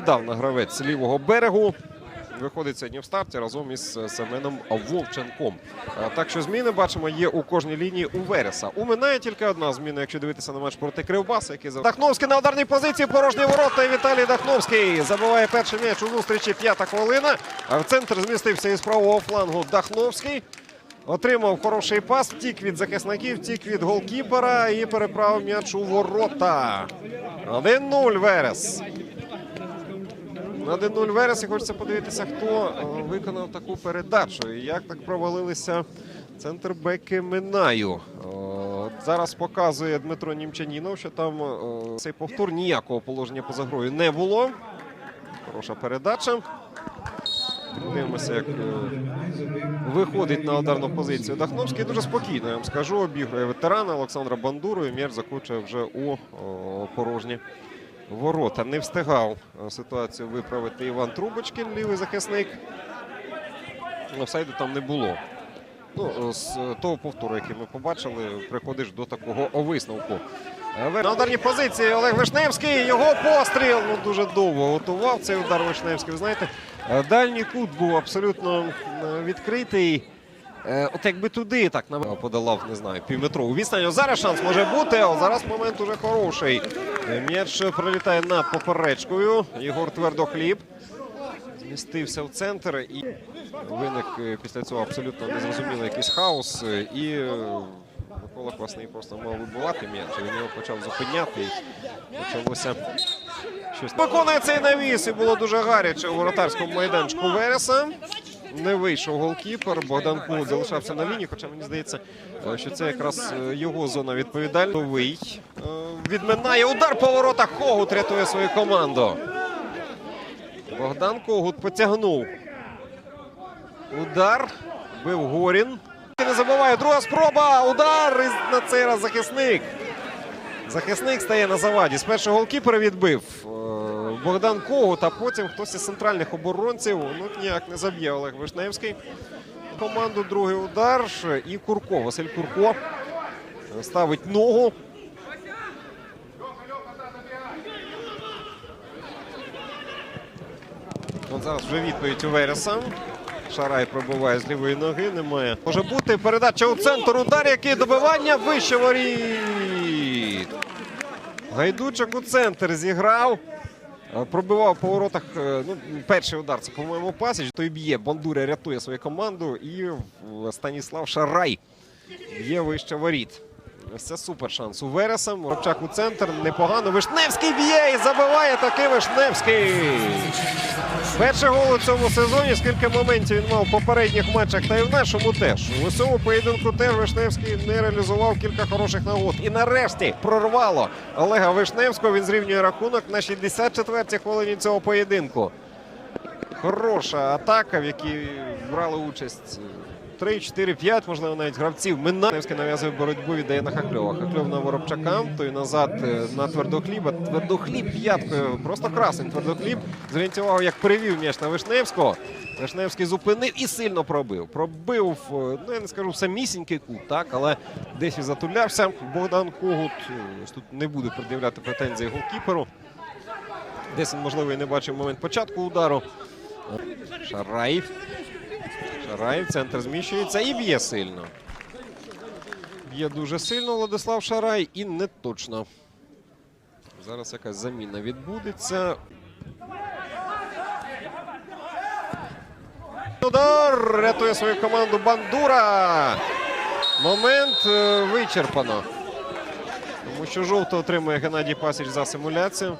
Донедавна гравець лівого берегу. Виходить сьогодні в старті разом із Семеном Вовченком. Так що зміни бачимо є у кожній лінії у Вереса. У минає тільки одна зміна, якщо дивитися на матч проти Кривбаса, який за Дахновський на ударній позиції. Порожні ворота. І Віталій Дахновський забиває перший м'яч у зустрічі. П'ята хвилина. В центр змістився із правого флангу Дахновський. Отримав хороший пас, втік від захисників, втік від голкіпера і переправив м'яч у ворота. 1-0 Верес. На 1-0 Верес хочеться подивитися, хто е, виконав таку передачу. І як так провалилися центрбеки Минаю. Е, Зараз показує Дмитро Німчанінов, що там е, цей повтор ніякого положення поза грою не було. Хороша передача. Дивимося, як виходить на ударну позицію. Дахновський дуже спокійно, я вам скажу. Обігрує ветерана Олександра Бандуру і м'яч закочує вже у о, порожні ворота. Не встигав е, ситуацію виправити Іван Трубочкін, лівий захисник. Офсайду там не було. Ну, з е, того повтору, який ми побачили, приходиш до такого висновку. Е, На ударній позиції Олег Вишневський. Його постріл. Ну, дуже довго готував цей удар Вишневський. Ви знаєте, е, дальній кут був абсолютно е, відкритий. Е, От якби туди так на подолав, не знаю, півметрову відстань. О, Зараз шанс може бути, а зараз момент уже хороший. Е, М'яч пролітає над поперечкою. Єгор Твердохліб змістився в центр і виник е, після цього абсолютно незрозумілий якийсь хаос. І Микола Квасний просто мав вибивати м'яч. Він його почав зупиняти. Почалося щось. Виконує цей навіс і було дуже гаряче у воротарському майданчику Вереса. Не вийшов голкіпер. Богдан Кут залишався на лінії, хоча мені здається, е, що це якраз е, його зона відповідальності. Новий е, відминає удар по воротах. Когут рятує свою команду. Богдан Когут потягнув. Удар. Бив Горін. Не забуває. Друга спроба. Удар. І на цей раз захисник. Захисник стає на заваді. Спершу голкіпер відбив Богдан Когут, а потім хтось із центральних оборонців. Ну ніяк не заб'є Олег Вишневський. Команду другий удар. І Курко. Василь Курко ставить ногу. От зараз вже відповідь у Вереса. Шарай пробиває з лівої ноги. Немає. Може бути передача у центр. Удар, який добивання вище воріт. Гайдучик у центр зіграв. Е, Пробивав по воротах. е, Ну, перший удар це, по-моєму, пасіч. Той б'є. Бандуря рятує свою команду. І Станіслав Шарай є вище воріт. Це супер шанс у Вереса. Робчак у центр. Непогано. Вишневський б'є і забиває таки Вишневський. Перший гол у цьому сезоні. Скільки моментів він мав в попередніх матчах, та й в нашому теж. У цьому поєдинку теж Вишневський не реалізував кілька хороших нагод. І нарешті прорвало Олега Вишневського. Він зрівнює рахунок на 64-й хвилині цього поєдинку. Хороша атака, в якій брали участь 3, 4, 5, можливо, навіть гравців. Минавський нав'язує боротьбу, віддає на Хакльова. Хакльов на Воробчака, той назад е, на Твердохліба. Твердохліб п'яткою. Просто красень Твердохліб. Зверніть увагу, як перевів м'яч на Вишневського. Вишневський зупинив і сильно пробив. Пробив, е, ну я не скажу самісінький кут, так, але десь і затулявся. Богдан Когут е, ось тут не буде пред'являти претензії голкіперу. Десь можливо, і не бачив момент початку удару. Шараїв. Шараїв, центр зміщується і б'є сильно. Б'є дуже сильно Владислав Шарай і не точно. Зараз якась заміна відбудеться. Удар рятує свою команду Бандура. Момент е, вичерпано. Тому що жовто отримує Геннадій Пасіч за симуляцію.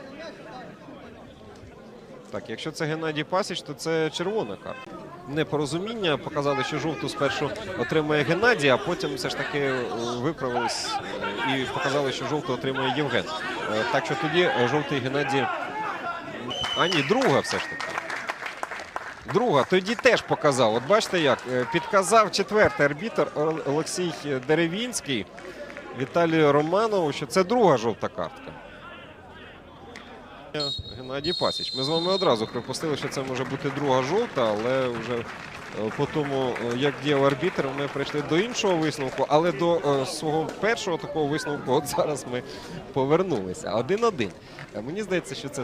Так, якщо це Геннадій Пасіч, то це червона карта. Непорозуміння показали, що жовту спершу отримує Геннадій, а потім все ж таки виправились і показали, що жовту отримує Євген. Е, Так що тоді жовтий Геннадій. А ні, друга все ж таки. Друга, тоді теж показав. От бачите як, е, підказав четвертий арбітр Олексій Деревінський Віталію Романову, що це друга жовта картка. Геннадій Пасіч. Ми з вами одразу припустили, що це може бути друга жовта, але вже е, по тому, е, як діяв арбітр, ми прийшли до іншого висновку, але до е, свого першого такого висновку, от зараз ми повернулися. Один-один. Е, Мені здається, що це